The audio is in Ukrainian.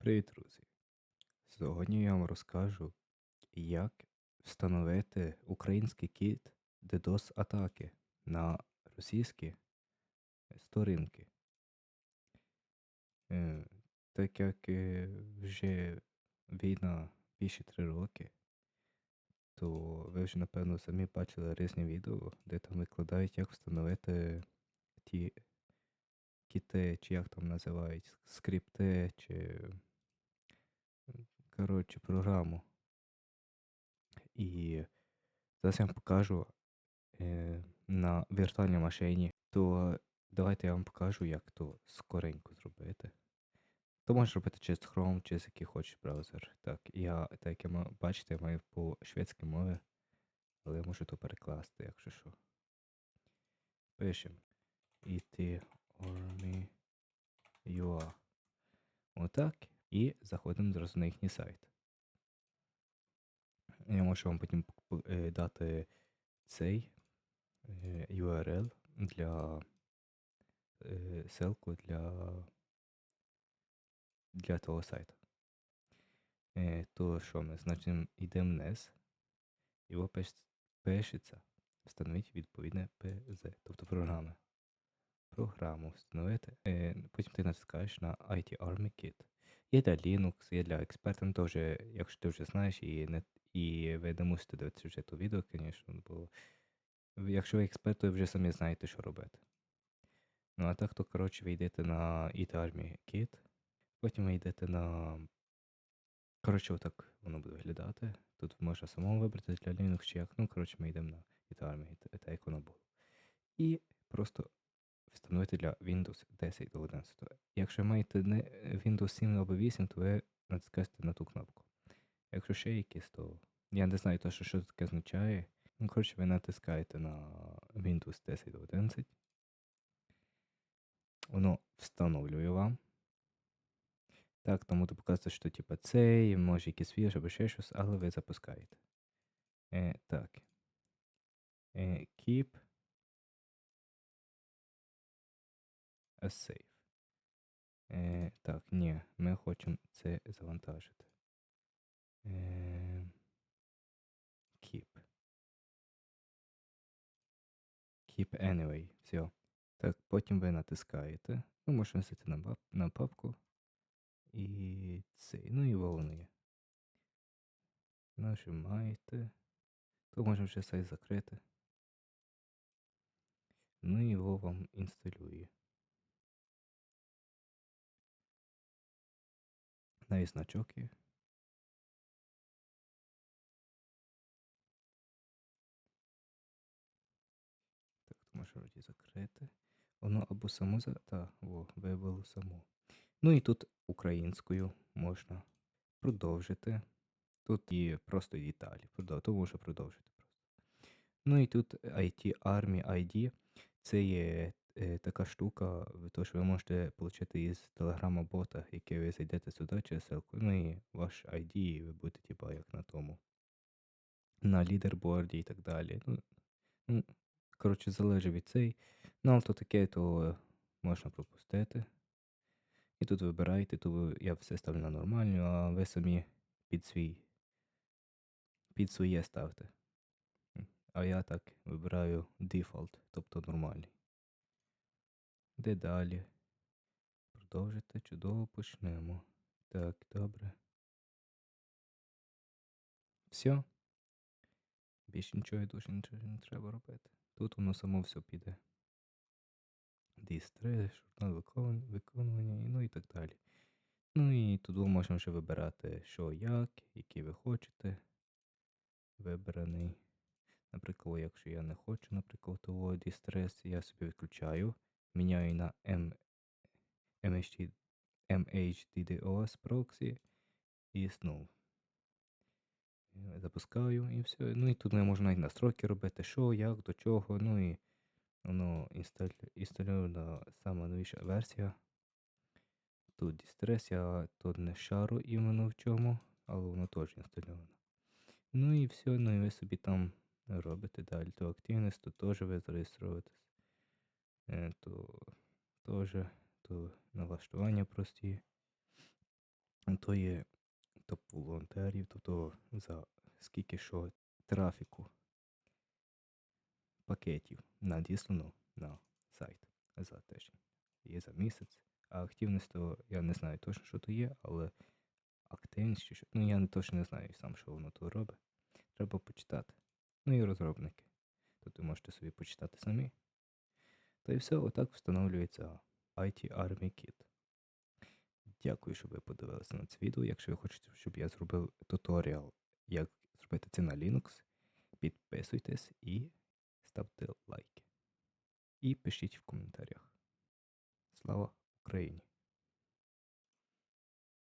Привіт, друзі! Сьогодні я вам розкажу, як встановити український кіт DDoS атаки на російські сторінки. Е, Так як е, вже війна більше 3 роки, то ви вже напевно самі бачили різні відео, де там викладають, як встановити ті кіти, чи як там називають, скрипти, чи коротше, програму. І зараз я вам покажу е, на віртуальній машині. То давайте я вам покажу, як то скоренько зробити. То можеш робити через Chrome, через який хочеш браузер. Так, я, так як я бачите, я маю по шведській мові, але я можу то перекласти, якщо що. Пишемо IT Army UA. Отак. І заходимо зразу на їхній сайт. Я можу вам потім е, дати цей е, URL для е, ссылку для, для того сайту. То що ми? Значить, йдемо вниз, його пишеться, встановіть відповідне PZ, тобто програми. Програму встановити. Потім ти натискаєш на IT Army Kit. Є для Linux, є для ну то вже, якщо ти вже знаєш, і, не, і ви не мусите дивитися вже то відео, звісно, бо якщо ви експерт, то ви вже самі знаєте, що робити. Ну а так, то, коротше, ви йдете на IT Army Kit, потім ви йдете на. Коротше, отак воно буде виглядати. Тут можна самому вибрати для Linux чи як. Ну, коротше, ми йдемо на те- те, як воно було. І просто встановити для Windows 10 до 11. Якщо маєте не Windows 7 або 8, то ви натискаєте на ту кнопку. Якщо ще якісь, то я не знаю точно, що таке означає. Ну, коротше, ви натискаєте на Windows 10 до 11. Воно встановлює вам. Так, тому то показує, що типа цей, може якийсь вірш або ще щось, але ви запускаєте. Е, так. Е, keep save. Е, так, ні, ми хочемо це завантажити. Е, keep. Keep anyway. Все. Так, потім ви натискаєте. Ну, можна сити на, на папку. І цей. Ну і волни. Нажимаєте. То можемо вже сайт закрити. Ну і його вам інсталює. Навіть значок є. Так, то можна вроді закрити. Воно або само за. Та, о, вибило само. Ну і тут українською можна продовжити. Тут є просто деталі. Продов... То можна продовжити просто. Ну і тут IT Army ID. Це є е, така штука, то, що ви можете отримати із телеграма бота, який ви зайдете сюди через ссылку. Ну і ваш ID, і ви будете, типа, як на тому. На лідерборді і так далі. Ну, ну коротше, залежить від цей. Ну, але то таке, то можна пропустити. І тут вибираєте, то я все ставлю на нормальну, а ви самі під свій під своє ставте. А я так вибираю default, тобто нормальний. Де далі? Продовжити, чудово почнемо. Так, добре. Все. Більше нічого я дуже нічого не треба робити. Тут воно само все піде. Дістре, журнал виконування, ну і так далі. Ну і тут можемо вже вибирати, що як, який ви хочете. Вибраний. Наприклад, якщо я не хочу, наприклад, того дістрес, я собі відключаю, міняю на M, MHD, MHDDoS proxy і знову. Запускаю і все. Ну і тут можу навіть настройки робити, що, як, до чого. Ну і воно інстальована сама новіша версія. Тут дістрес, я тут не шару іменно в чому, але воно теж інстальовано. Ну і все, ну і ви собі там робите далі. То активність, то теж ви зареєструєтесь. Е, То теж то налаштування прості. то є топ волонтерів, тобто за скільки що трафіку пакетів надіслано на сайт за тиждень. Є за місяць. А активність, то я не знаю точно, що то є, але активність чи що. Ну я не точно не знаю сам, що воно то робить. Треба почитати. Ну і розробники. Тут ви можете собі почитати самі. Та й все, отак встановлюється IT Army Kit. Дякую, що ви подивилися на це відео. Якщо ви хочете, щоб я зробив туторіал, як зробити це на Linux, підписуйтесь і ставте лайки. І пишіть в коментарях. Слава Україні!